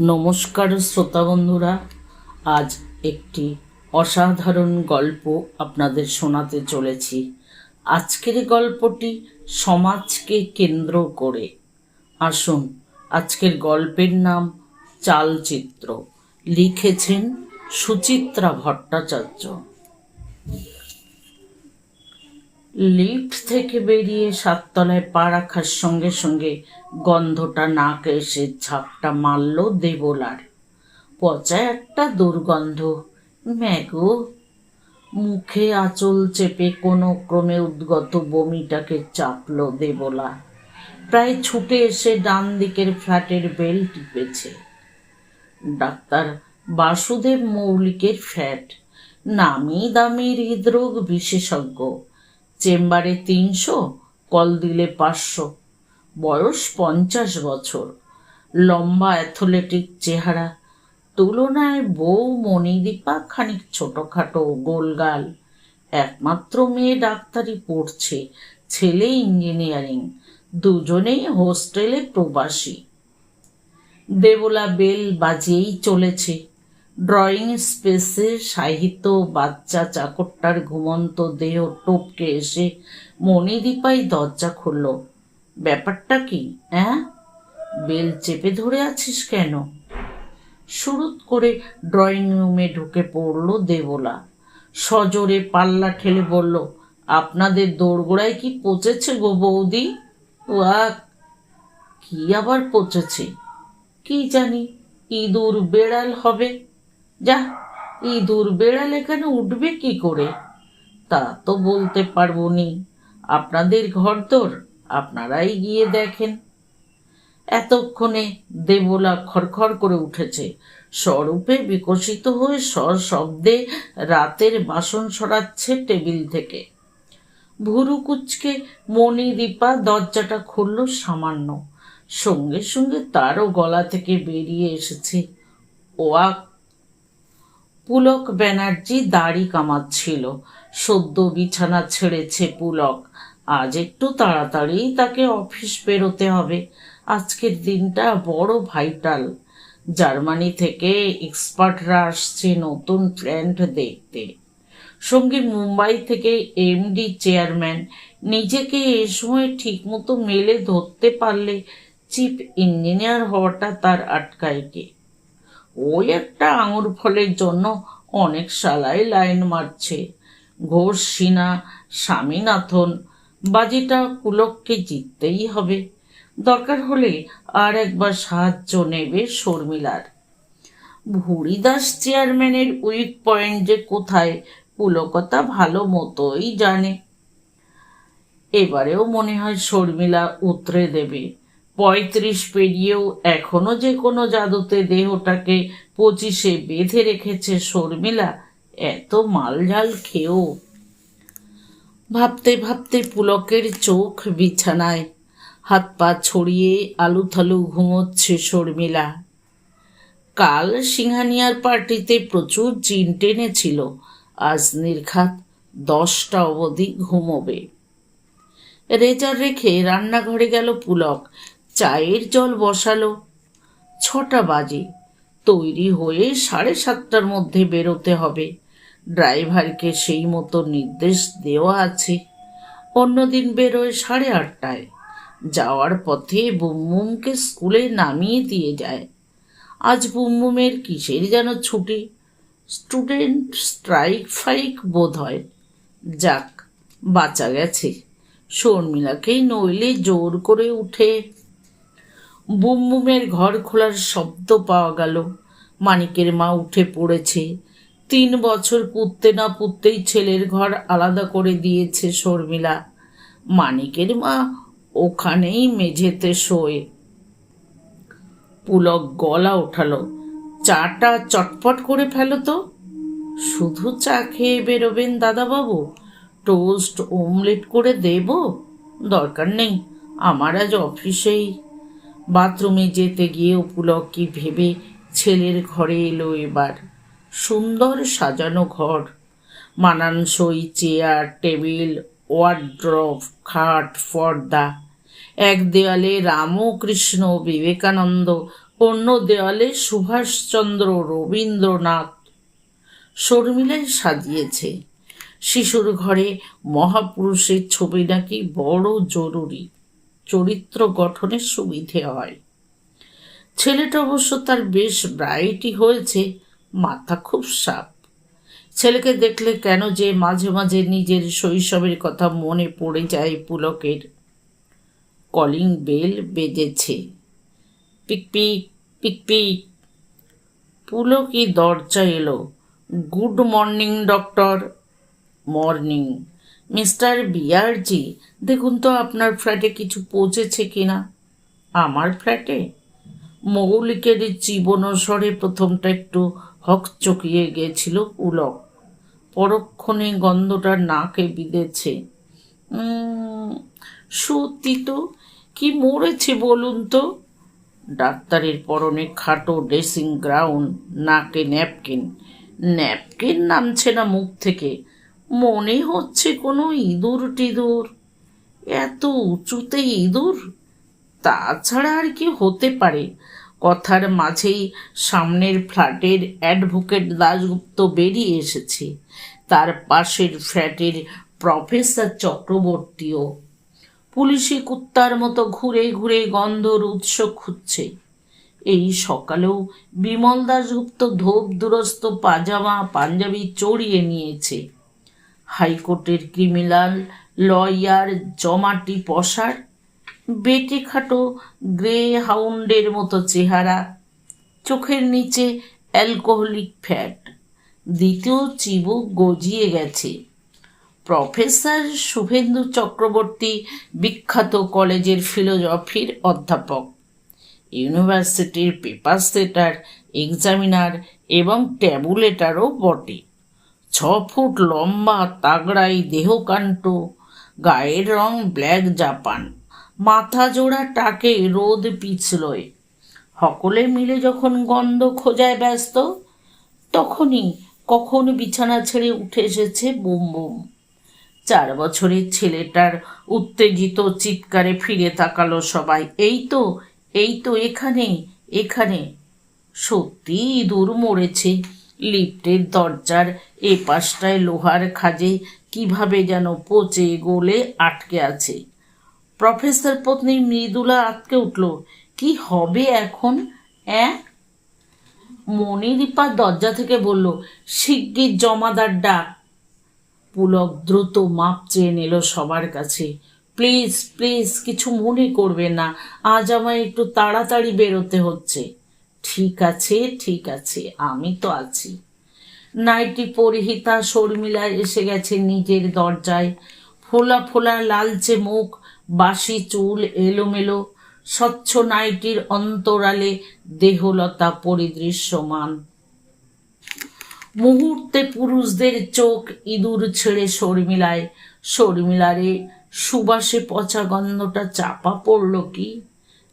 নমস্কার শ্রোতা বন্ধুরা, আজ একটি অসাধারণ গল্প আপনাদের শোনাতে চলেছি। আজকের গল্পটি সমাজকে কেন্দ্র করে। আসুন, আজকের গল্পের নাম চালচিত্র। লিখেছেন সুচিত্রা ভট্টাচার্য। লিফট থেকে বেরিয়ে সাততলায় পা রাখার সঙ্গে সঙ্গে গন্ধটা নাকে এসে ঝাপটা মারল দেবলার। পচা একটা দুর্গন্ধ। ম্যাগো মুখে আঁচল চেপে কোনো ক্রমে উদ্গত বমিটাকে চাপল দেবলা। প্রায় ছুটে এসে ডান দিকের ফ্ল্যাটের বেল টিপেছে। ডাক্তার বাসুদেব মৌলিকের ফ্যাট নামি দামি হৃদরোগ বিশেষজ্ঞ। চেম্বারে তিনশো, কল দিলে পাঁচশো। বয়স পঞ্চাশ বছর। লম্বা অ্যাথলেটিক চেহারা। তুলনায় বউ মণিদীপা খানিক ছোটোখাটো গোলগাল। একমাত্র মেয়ে ডাক্তারি পড়ছে, ছেলে ইঞ্জিনিয়ারিং। দুজনেই হোস্টেলে প্রবাসী। দেবলা বেল বাজিয়েই চলেছে। ড্রয়িং স্পেসে সাহিত্য, বাচ্চা, চাকরটার ঘুমন্ত দেহ টপকে এসে মণিদীপাই দরজা খুলল। ব্যাপারটা কি হ্যাঁ বেল চেপে ধরে আছিস কেন? শুরুত করে ড্রয়িং রুমে ঢুকে পড়ল দেবলা। সজোরে পাল্লা ঠেলে বলল, আপনাদের দোরগোড়ায় কি পচেছে গো বৌদি? ওয়া কি আবার পচেছে? কি জানি, ইঁদুর বেড়াল হবে। যা, ইঁদুর বেড়াল এখানে উঠবে কি করে? তা তো বলতে পারব নি আপনাদের ঘরদোর, আপনারাই গিয়ে দেখেন। এতক্ষণে দেবলা খড়খড় করে উঠেছে। স্বরূপে বিকশিত হয়ে স্বর শব্দে রাতের বাসন সরাচ্ছে টেবিল থেকে। ভুরু কুচকে মণিদীপা দরজাটা খুলল সামান্য। সঙ্গে সঙ্গে তারও গলা থেকে বেরিয়ে এসেছে। ওয়াক পুলক ব্যানার্জি দাড়ি কামাচ্ছিল। সদ্য বিছানা ছেড়েছে পুলক। আজ একটু তাড়াতাড়ি তাকে অফিস বেরোতে হবে। আজকের দিনটা বড় ভাইটাল। জার্মানি থেকে এক্সপার্টরা আসছে নতুন প্ল্যান্ট দেখতে। সঙ্গে মুম্বাই থেকে এমডি চেয়ারম্যান। নিজেকে এ সময় ঠিকমতো মেলে ধরতে পারলে চিফ ইঞ্জিনিয়ার হওয়াটা তার আটকায় কে ওই একটা আঙুর ফলের জন্য অনেক শালাই লাইন মারছে। ঘোষ সিনা, স্বামীনাথন, বাজিটা পুলককে জিততেই হবে। দরকার হলে আর একবার সাহায্য নেবে শর্মিলার। ভুরিদাস চেয়ারম্যানের উইক পয়েন্ট যে কোথায়, পুলকতা ভালো মতোই জানে। এবারেও মনে হয় শর্মিলা উতরে দেবে। পঁয়ত্রিশ পেরিয়েও এখনও যে কোনো জাদুতে দেহটাকে পঁচিশে বেঁধে রেখেছে শর্মিলা, এত মালঝাল খেয়েও। ভাবতে ভাবতে পুলকের চোখ বিছানায়, হাত পা ছড়িয়ে আলুথালু ঘুমোচ্ছে শর্মিলা। কাল সিংহানিয়ার পার্টিতে প্রচুর জিন টেনেছিল, আজ নির্ঘাত দশটা অবধি ঘুমোবে। রেজার রেখে রান্নাঘরে গেল পুলক চায়ের জল বসালো। ছটা বাজে। তৈরি হয়ে সাড়ে সাতটার মধ্যে বেরোতে হবে। ড্রাইভারকে সেই মতো নির্দেশ দেওয়া আছে। অন্যদিন বেরোয় সাড়ে আটটায়। যাওয়ার পথে বুমবুমকে স্কুলে নামিয়ে দিয়ে যায়। আজ বুমবুমের কিসের যেন ছুটি? স্টুডেন্ট স্ট্রাইক ফাইক বোধ হয়। যাক, বাঁচা গেছে। শর্মিলাকেই নইলে জোর করে উঠে বুমবুমের ঘর খোলার শব্দ পাওয়া গেল। মানিকের মা উঠে পড়েছে। তিন বছর পুততে না পুততেই ছেলের ঘর আলাদা করে দিয়েছে শর্মিলা। মানিকের মা ওখানেই মেঝেতে শোয়ে। পুলক গলা ওঠালো। চাটা চটপট করে ফেলো তো। শুধু চা খেয়ে বেরোবেন দাদাবাবু। টোস্ট ওমলেট করে দেব। দরকার নেই। আমার আজ অফিসেই বাথরুমে যেতে গিয়ে পুলক কি ভেবে ছেলের ঘরে এলো এবার। সুন্দর সাজানো ঘর, মানানসই চেয়ার, টেবিল ওয়ার্ড্রপ খাট, পর্দা। এক দেয়ালে রামকৃষ্ণ বিবেকানন্দ, অন্য দেওয়ালে সুভাষচন্দ্র রবীন্দ্রনাথ। শর্মিলাই সাজিয়েছে। শিশুর ঘরে মহাপুরুষের ছবি নাকি বড় জরুরি। চরিত্র গঠনের সুবিধে হয়। ছেলেটা অবশ্য তার বেশ ব্রাইটই হয়েছে, মাথা খুব সাপ। ছেলেকে দেখলে কেন যে মাঝে মাঝে নিজের শৈশবের কথা মনে পড়ে যায় পুলকের। কলিং বেল বেজেছে পিকপিক পিকপিক পুলকি দরজা এলো। Good morning, doctor. Morning. Mister বিয়ারজি দেখুন তো আপনার ফ্ল্যাটে কিছু পৌঁছেছে কিনা। আমার ফ্ল্যাটে? মৌলিকের জীবনস্বরে প্রথমটা একটু হকচকিয়ে গিয়েছিল পুলক পরক্ষণে গন্ধটা নাকে বিঁধেছে। সত্যি তো? কি মরেছে বলুন তো? ডাক্তারের পরনে খাটো ড্রেসিং গ্রাউন্ড, নাকে ন্যাপকিন। ন্যাপকিন নামছে না মুখ থেকে। মনে হচ্ছে কোনো ইঁদুর টিঁদুর। এত উঁচুতে ইঁদুর? তাছাড়া আর কি হতে পারে? কথার মাঝেই সামনের ফ্ল্যাটের অ্যাডভোকেট দাশগুপ্ত বেরিয়ে এসেছে। তার পাশের ফ্ল্যাটের প্রফেসর চক্রবর্তীও। পুলিশি কুত্তার মতো ঘুরে ঘুরে গন্ধর উৎস খুঁজছে। এই সকালেও বিমল দাশগুপ্ত ধোপ দুরস্ত পাজামা, পাঞ্জাবি চড়িয়ে নিয়েছে। হাইকোর্টের ক্রিমিনাল, লয়ার, জমাটি পশার বেটে খাটো গ্রে হাউন্ডের মতো চেহারা, চোখের নিচে অ্যালকোহলিক ফ্যাট, দ্বিতীয় চিবুক গজিয়ে গেছে। প্রফেসর শুভেন্দু চক্রবর্তী, বিখ্যাত কলেজের ফিলোজফির অধ্যাপক। ইউনিভার্সিটির পেপার সেটার এক্সামিনার এবং ট্যাবুলেটারও বটে। ছ ফুট লম্বা তাগড়াই দেহকাণ্ড, গায়ের রং ব্ল্যাক জাপান, মাথা জোড়া টাকে রোদ পিছলয়। সকলে মিলে যখন গন্ধ খোঁজায় ব্যস্ত, তখনই কখন বিছানা ছেড়ে উঠে এসেছে বুম বুম। চার বছরের ছেলেটার উত্তেজিত চিৎকারে ফিরে তাকালো সবাই। এই তো এই তো, এখানে এখানে। সত্যি ইঁদুর মরেছে। লিফটের দরজার এ পাশটায় লোহার খাজে কীভাবে যেন পচে গলে আটকে আছে। প্রফেসর পত্নী মৃদুলা আটকে উঠল, কি হবে এখন, অ্যাঁ? মণিদীপা দরজা থেকে বলল, শিগগির জমাদার ডাক। পুলক দ্রুত মাপ চেয়ে নিল সবার কাছে, প্লিজ প্লিজ, কিছু মনে করবে না, আজ আমায় একটু তাড়াতাড়ি বেরোতে হচ্ছে। ঠিক আছে ঠিক আছে, আমি তো আছি। নাইটি পরিহিতা শর্মিলা এসে গেছে নিজের দরজায়। ফোলা ফোলা লালচে মুখ, বাসি চুল এলোমেলো, স্বচ্ছ নাইটির অন্তরালে দেহলতা পরিদৃশ্যমান। মুহূর্তে পুরুষদের চোখ ইঁদুর ছেড়ে শর্মিলায়। শর্মিলারে সুবাসে পচা গন্ধটা চাপা পড়ল কি?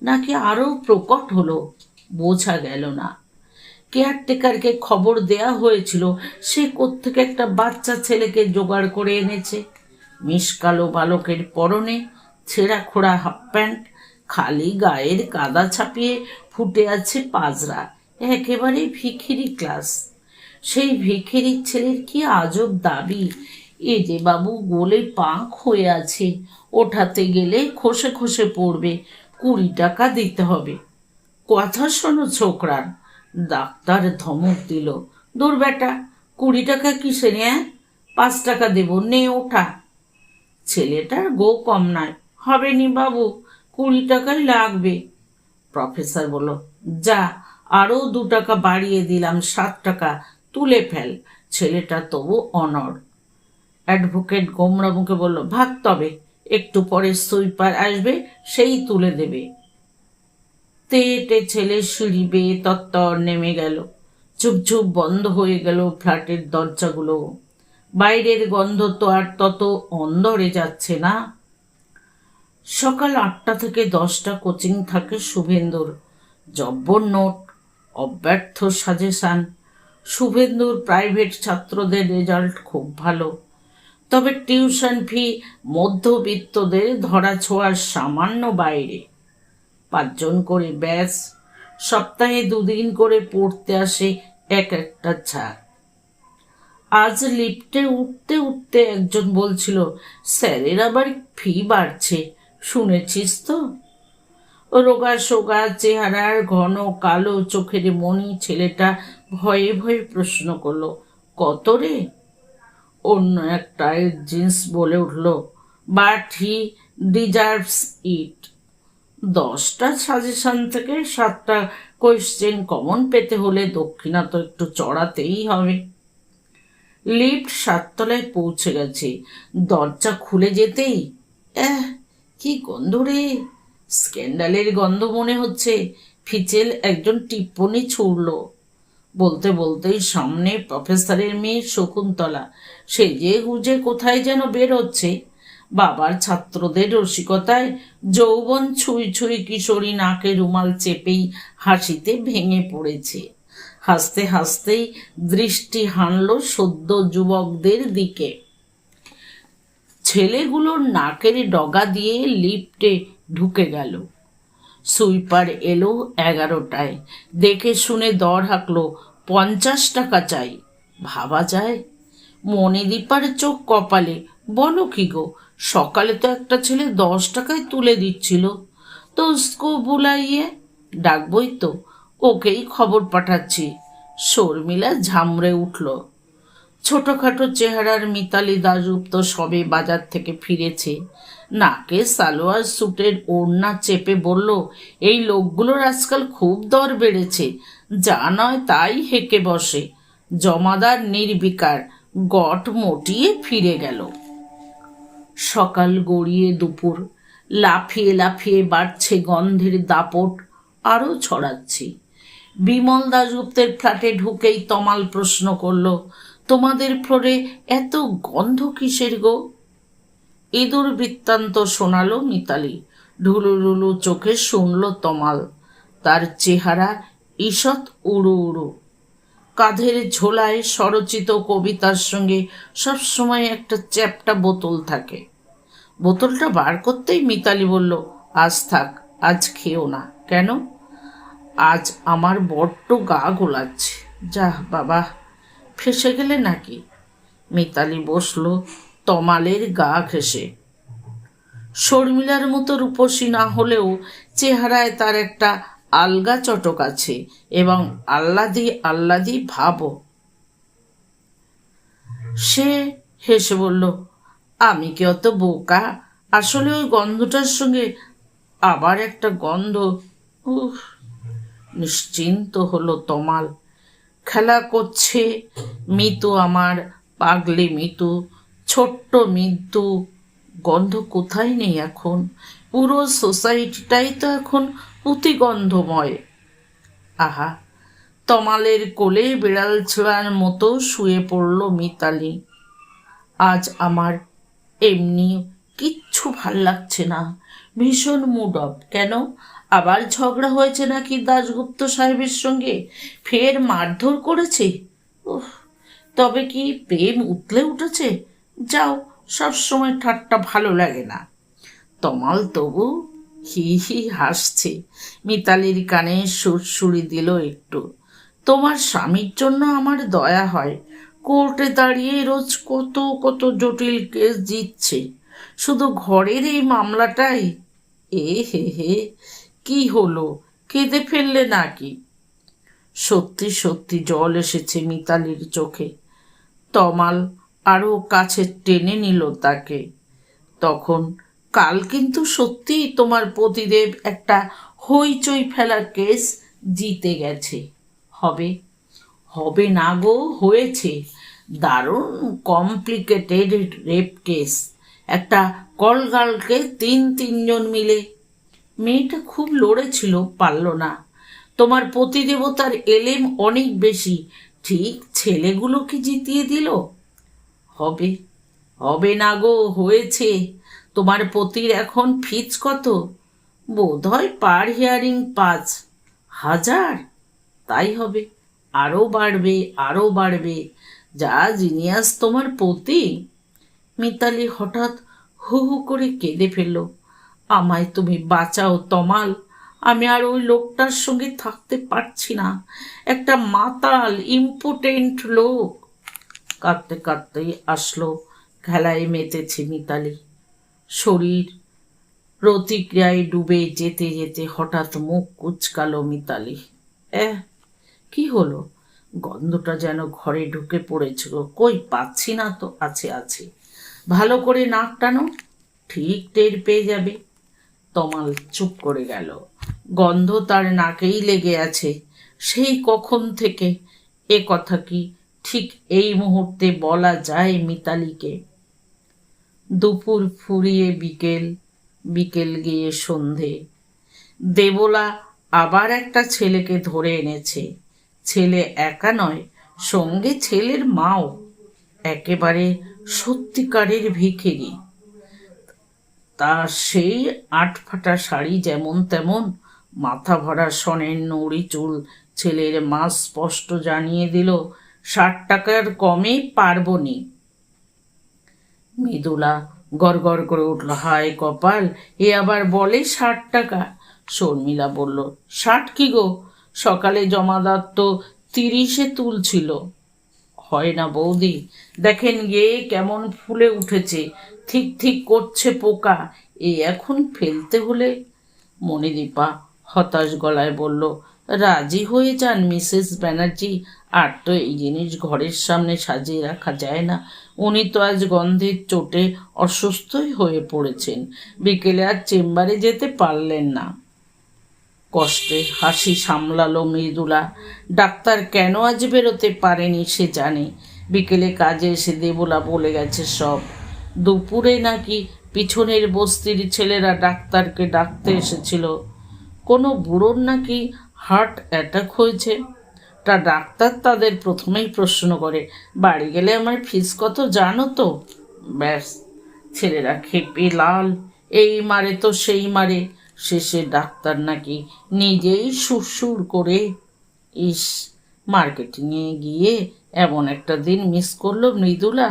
নাকি আরও প্রকট হলো? বোঝা গেল না। কেয়ারটেকারকে খবর দেয়া হয়েছিল, সে কোত্থেকে একটা বাচ্চা ছেলেকে জোগাড় করে এনেছে। মিসকালো বালকের পরনে ছেঁড়া খোড়া হাফ প্যান্ট, খালি গায়ের কাদা ছাপিয়ে ফুটে আছে পাজরা একেবারে ভিখিরি ক্লাস। সেই ভিখিরি ছেলের কি আজব দাবি? এ যে বাবু গোলে পাঁক হয়ে আছে, ওঠাতে গেলে খসে খসে পড়বে, কুড়ি টাকা দিতে হবে। কথা শোনো ছোকরার। ডাক্তার ধমক দিল, দূর বেটা, কুড়ি টাকা কিসে নে পাঁচ টাকা দেব, নে, ওঠা। ছেলেটার গো কম নয়, হবে নি বাবু, কুড়ি টাকাই লাগবে। প্রফেসর বলল, যা আরও দু টাকা বাড়িয়ে দিলাম, সাত টাকা, তুলে ফেল। ছেলেটা তবু অনড়। অ্যাডভোকেট গোমরা মুখে বলল ভাগ তবে, একটু পরে সুইপার আসবে, সেই তুলে দেবে। তেটে ছেলে সিঁড়ি বেয়ে তত্তর নেমে গেল। চুপচুপ বন্ধ হয়ে গেল ফ্ল্যাটের দরজাগুলো। বাইরের গন্ধ তো আর তত অন্দরে যাচ্ছে না। সকাল আটটা থেকে দশটা কোচিং থাকে শুভেন্দুর। জব্বর নোট, অব্যর্থ সাজেশান। শুভেন্দুর প্রাইভেট ছাত্রদের রেজাল্ট খুব ভালো। তবে টিউশন ফি মধ্যবিত্তদের ধরা ছোঁয়ার সামান্য বাইরে। পাঁচজন করে, ব্যাস। সপ্তাহে দুদিন করে পড়তে আসে এক একটা ছাড়। আজ লিফটে উঠতে উঠতে একজন বলছিল, স্যারের আবার ফি বাড়ছে, শুনেছিস তো? রোগা সোগা, চেহারার ঘন কালো চোখের মনি ছেলেটা ভয়ে ভয়ে প্রশ্ন করল, কত রে? অন্য এক টাইট জিন্স বলে উঠল, বাট হি ডিজার্ভস ইট। দশটা সাজেশন থেকে সাতটা কোয়েশ্চেন কমন পেতে হলে দক্ষিণা তো একটু চড়াতেই হবে। লিফট সাততলায় পৌঁছে গেছে। দরজা খুলে যেতেই, এহ, কি গন্ধ রে? স্ক্যান্ডালের গন্ধ মনে হচ্ছে। ফিচেল একজন টিপ্পনি ছুড়ল। বলতে বলতেই সামনে প্রফেসরের মেয়ে শকুন্তলা। সেজে গুজে কোথায় যেন বের হচ্ছে বাবার ছাত্রদের রসিকতায় যৌবন ছুঁই ছুঁই কিশোরী নাকে রুমাল চেপেই হাসিতে ভেঙে পড়েছে। হাসতে হাসতেই দৃষ্টি হানল সদ্য যুবকদের দিকে। ছেলেগুলোর নাকের ডগা দিয়ে লিফটে ঢুকে গেল। সুইপার এলো এগারোটায়। দেখে শুনে দর হাঁকলো, পঞ্চাশ টাকা চাই। ভাবা যায়, মণিদীপার চোখ কপালে, বলো কি গো সকালে তো একটা ছেলে দশ টাকায় তুলে দিচ্ছিল। তো স্কু বুলাইয়ে ডাকবই তো, ওকেই খবর পাঠাচ্ছি। শর্মিলা ঝামড়ে উঠল। ছোটখাটো চেহারার মিতালি দাসগুপ্ত সবে বাজার থেকে ফিরেছে। নাকে সালোয়ার স্যুটের ওড়না চেপে বলল, এই লোকগুলোর আজকাল খুব দর বেড়েছে। যা নয় তাই হেঁকে বসে। জমাদার নির্বিকার, গট মটিয়ে ফিরে গেল। সকাল গড়িয়ে দুপুর। লাফিয়ে লাফিয়ে বাড়ছে গন্ধের দাপট আরও ছড়াচ্ছি। বিমল দাশগুপ্তের ফ্ল্যাটে ঢুকেই তমাল প্রশ্ন করল, তোমাদের ফ্লোরে এত গন্ধ কিসের গো? ইঁদুর বৃত্তান্ত শোনালো মিতালি। ঢুলুলুলু চোখে শুনল তমাল। তার চেহারা ঈষৎ উড়ু উড়ু। কাঁধের ঝোলায় স্বরচিত কবিতার সঙ্গে সবসময় একটা চ্যাপটা বোতল থাকে। বোতলটা বার করতেই মিতালি বলল, আজ থাক, আজ খেও না। কেন? আজ আমার বড্ড গা গোলাচ্ছে। যাহ, বাবা, ফেসে গেলে নাকি? মিতালি বসল তমালের গা ঘেসে শর্মিলার মতো রূপসী না হলেও চেহারায় তার একটা আলগা চটক আছে এবং আল্লাদি আল্লাদি ভাবও। সে হেসে বলল আমি কি অত বোকা? আসলে ওই গন্ধটার সঙ্গে আবার একটা গন্ধ। উহ, নিশ্চিন্ত হলো তমাল। খেলা করছে মিতু আমার, পাগলি মিতু, ছোট্ট মৃত্যু গন্ধ কোথায় নেই এখন? পুরো সোসাইটিটাই তো এখন পুঁতিগন্ধময় আহা, তমালের কোলে বিড়াল ছোঁয়ার মতো শুয়ে পড়ল মিতালি। আজ আমার এমনি কিচ্ছু ভালো লাগছে না। ভীষণ মুড অফ কেন? আবার ঝগড়া হয়েছে নাকি দাশগুপ্ত সাহেবের সঙ্গে? ফের মারধর করেছে? তবে কি প্রেম উতলে উঠেছে? যাও, সব সময় ঠাট্টা ভালো লাগে না। তমাল তবু হি হি হাসছে। মিতালির কানে সুরসুরি দিল একটু। তোমার স্বামীর জন্য আমার দয়া হয়। কোর্টে দাঁড়িয়ে রোজ কত কত জটিল কেস জিতছে। শুধু ঘরের এই মামলাটাই? এ হে হে, কি হলো? কেঁদে ফেললে নাকি? সত্যি সত্যি জল এসেছে মিতালির চোখে। তমাল আরও কাছে টেনে নিল তাকে। তখন, কাল কিন্তু সত্যিই তোমার পতিদেব একটা হইচই ফেলা কেস জিতে গেছে। হবে হবে না গো, হয়েছে। দারুণ কমপ্লিকেটেড রেপ কেস একটা কলগালকে তিন তিনজন মিলে। মেয়েটা খুব লড়েছিল, পারল না। তোমার পতিদেবতার এলেম অনেক বেশি। ঠিক ছেলেগুলোকে জিতিয়ে দিল? হবে হবে না গো, হয়েছে। তোমার পতির এখন ফিজ কত? বোধ হয় পার হিয়ারিং পাঁচ হাজার। তাই হবে। আরও বাড়বে আরও বাড়বে। যা জিনিয়াস তোমার পতি। মিতালি হঠাৎ হু হু করে কেঁদে ফেলল। আমায় তুমি বাঁচাও, তমাল। আমি আর ওই লোকটার সঙ্গে থাকতে পারছি না। একটা মাতাল, ইম্পোর্টেন্ট লোক। কাঁদতে কাঁদতেই আসলো, খেলায় মেতেছে মিতালি। শরীর প্রতিক্রিয়ায় ডুবে যেতে যেতে হঠাৎ মুখ কুচকালো মিতালি। এ কি হলো? গন্ধটা যেন ঘরে ঢুকে পড়েছিল। কই পাচ্ছি না তো? আছে আছে। ভালো করে নাক টানো, ঠিক টের পেয়ে যাবে। তমাল চুপ করে গেল। গন্ধ তার নাকেই লেগে আছে। সেই কখন থেকে এ কথা কি ঠিক এই মুহূর্তে বলা যায় মিতালিকে? দুপুর ফুরিয়ে বিকেল বিকেল গিয়ে সন্ধে। দেবলা আবার একটা ছেলেকে ধরে এনেছে। ছেলে একা নয়, সঙ্গে ছেলের মাও, একেবারে সত্যিকারের ভিখেরি। তার সেই আটফাটা শাড়ি যেমন তেমন মাথা ভরা সনের নড়ি চুল ছেলের মা স্পষ্ট জানিয়ে দিল, ষাট টাকার কমে পারব নি। মৃদুলা গড়গড় করে উঠল, হায় কপাল, এ আবার বলে ষাট টাকা? শর্মিলা বলল, ষাট কি গো? সকালে জমাদার তো তিরিশে তুলছিল। হয় না বৌদি? দেখেন গিয়ে কেমন ফুলে উঠেছে। ঠিক ঠিক করছে পোকা। এই এখন ফেলতে হলে? মণিদীপা হতাশ গলায় বলল, রাজি হয়ে যান, মিসেস ব্যানার্জি। আর তো এই জিনিস ঘরের সামনে সাজিয়ে রাখা যায় না। উনি তো আজ গন্ধের চোটে অসুস্থই হয়ে পড়েছেন। বিকেলে আর চেম্বারে যেতে পারলেন না। কষ্টে হাসি সামলালো মৃদুলা। ডাক্তার কেন আজ বেরোতে পারেনি সে জানে। বিকেলে কাজে এসে দেবলা বলে গেছে সব। দুপুরে নাকি পিছনের বস্তির ছেলেরা ডাক্তারকে ডাকতে এসেছিল। কোনো বুড়োর নাকি হার্ট অ্যাটাক হয়েছে? তা ডাক্তার তাদের প্রথমেই প্রশ্ন করে, বাড়ি গেলে আমার ফিস কত জানো তো? ব্যাস, ছেলেরা খেপে, লাল, এই মারে তো সেই মারে। শেষে ডাক্তার নাকি নিজেই সুরসুর করে, ইস, মার্কেটিংয়ে গিয়ে এমন একটা দিন মিস করল মৃদুলা।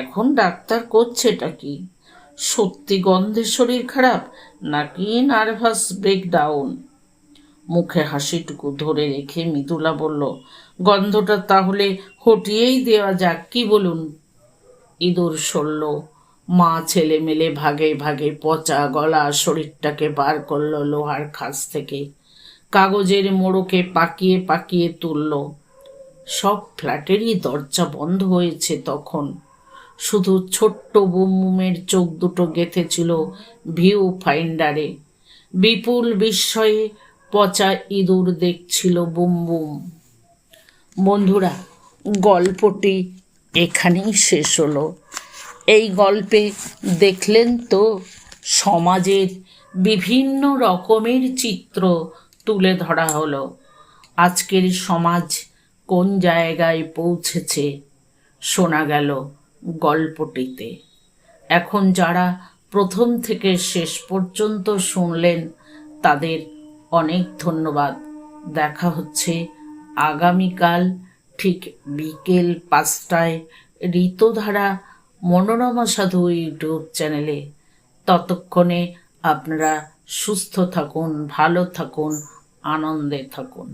এখন ডাক্তার করছেটা কি? সত্যি গন্ধে শরীর খারাপ নাকি নার্ভাস ব্রেকডাউন মুখে হাসিটুকু ধরে রেখে মৃদুলা বলল, গন্ধটা তাহলে হটিয়েই দেওয়া যাক, কি বলুন? ইঁদুর সরল। মা ছেলে মেলে ভাগে ভাগে পচা গলা শরীরটাকে বার করল লোহার খাস থেকে। কাগজের মোড়কে পাকিয়ে পাকিয়ে তুলল। সব ফ্ল্যাটেরই দরজা বন্ধ হয়েছে তখন। শুধু ছোট্ট বুমবুমের চোখ দুটো গেঁথেছিল ভিউ ফাইন্ডারে। বিপুল বিস্ময়ে পচা ইঁদুর দেখছিল বুমবুম। বন্ধুরা, গল্পটি এখানেই শেষ হলো। এই গল্পে দেখলেন তো সমাজের বিভিন্ন রকমের চিত্র তুলে ধরা হলো। আজকের সমাজ কোন জায়গায় পৌঁছেছে শোনা গেল গল্পটিতে। এখন যারা প্রথম থেকে শেষ পর্যন্ত শুনলেন, তাদের অনেক ধন্যবাদ। দেখা হচ্ছে আগামীকাল ঠিক বিকেল পাঁচটায় ঋতুধারা মনোরমা সাধু ইউটিউব চ্যানেলে ততক্ষণে আপনারা সুস্থ থাকুন ভালো থাকুন আনন্দে থাকুন।